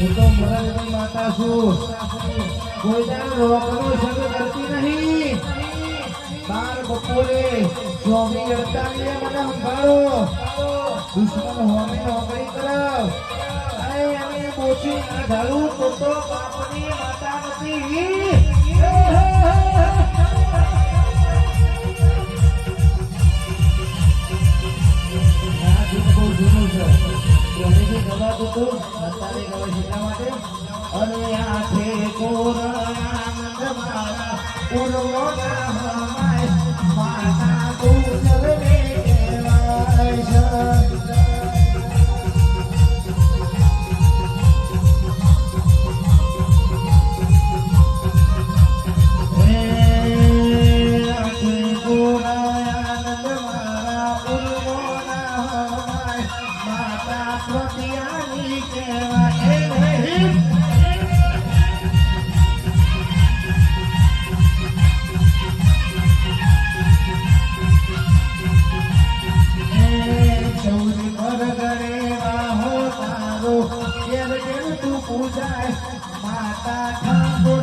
હું તો મરણની માતા છું. કોઈ દાડો રોકનો સગ કરતી નહીં. બાર બપોરે સ્વામી અડતાલીએ મને સંભાળો. દુશ્મન હોમી નોકરી કરાવ. અને અમે બોચી ના ઢાળું, તો તો બાપની માતા નથી. Thank ગીત ગવાતું હતું અત્યારે ગવાય છે એટલા માટે. અને મોતિયાની કહેવાય. નહીં. તું પૂજાય? માતા